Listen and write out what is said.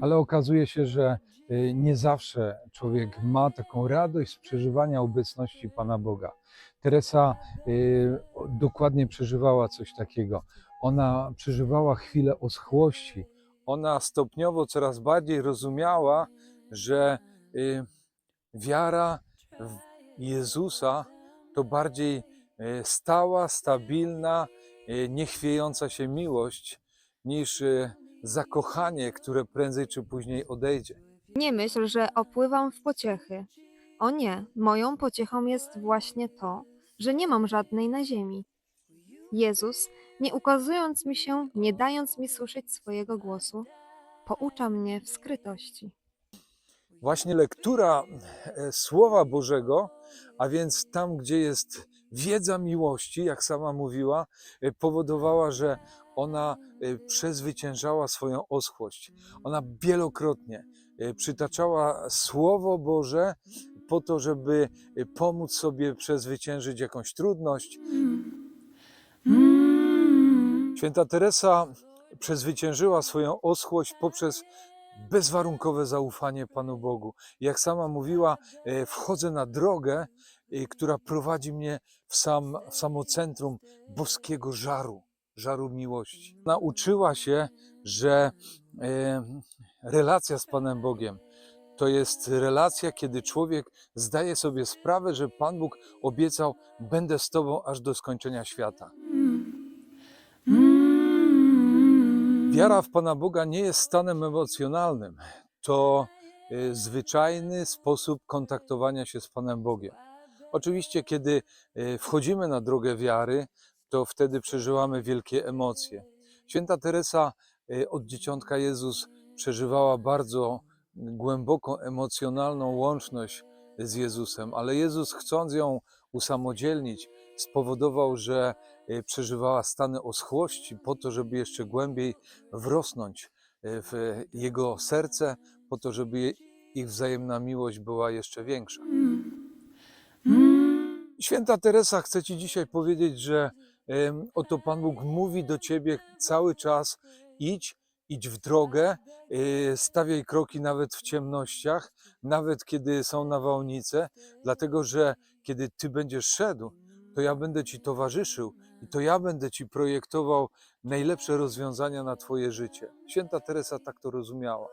ale okazuje się, że y, nie zawsze człowiek ma taką radość z przeżywania obecności Pana Boga. Teresa y, dokładnie przeżywała coś takiego. Ona przeżywała chwilę oschłości. Ona stopniowo coraz bardziej rozumiała, że y, wiara w Jezusa to bardziej stała, stabilna, niechwiejąca się miłość niż zakochanie, które prędzej czy później odejdzie. Nie myśl, że opływam w pociechy. O nie, moją pociechą jest właśnie to, że nie mam żadnej na ziemi. Jezus, nie ukazując mi się, nie dając mi słyszeć swojego głosu, poucza mnie w skrytości. Właśnie lektura e, Słowa Bożego, a więc tam, gdzie jest wiedza miłości, jak sama mówiła, e, powodowała, że ona e, przezwyciężała swoją oschłość. Ona wielokrotnie e, przytaczała Słowo Boże po to, żeby e, pomóc sobie przezwyciężyć jakąś trudność. Święta Teresa przezwyciężyła swoją oschłość poprzez bezwarunkowe zaufanie Panu Bogu. Jak sama mówiła, wchodzę na drogę, która prowadzi mnie w, sam, w samo centrum boskiego żaru, żaru miłości. Nauczyła się, że relacja z Panem Bogiem to jest relacja, kiedy człowiek zdaje sobie sprawę, że Pan Bóg obiecał: Będę z Tobą aż do skończenia świata. Wiara w Pana Boga nie jest stanem emocjonalnym. To y, zwyczajny sposób kontaktowania się z Panem Bogiem. Oczywiście, kiedy y, wchodzimy na drogę wiary, to wtedy przeżywamy wielkie emocje. Święta Teresa y, od dzieciątka Jezus przeżywała bardzo głęboką emocjonalną łączność z Jezusem, ale Jezus, chcąc ją usamodzielnić, spowodował, że y, przeżywała stany oschłości po to, żeby jeszcze głębiej wrosnąć y, w jego serce, po to, żeby ich wzajemna miłość była jeszcze większa. Święta Teresa chce Ci dzisiaj powiedzieć, że oto Pan Bóg mówi do Ciebie cały czas: idź, idź w drogę, y, stawiaj kroki nawet w ciemnościach, nawet kiedy są nawałnice, dlatego że kiedy Ty będziesz szedł, to ja będę Ci towarzyszył i to ja będę Ci projektował najlepsze rozwiązania na Twoje życie. Święta Teresa tak to rozumiała.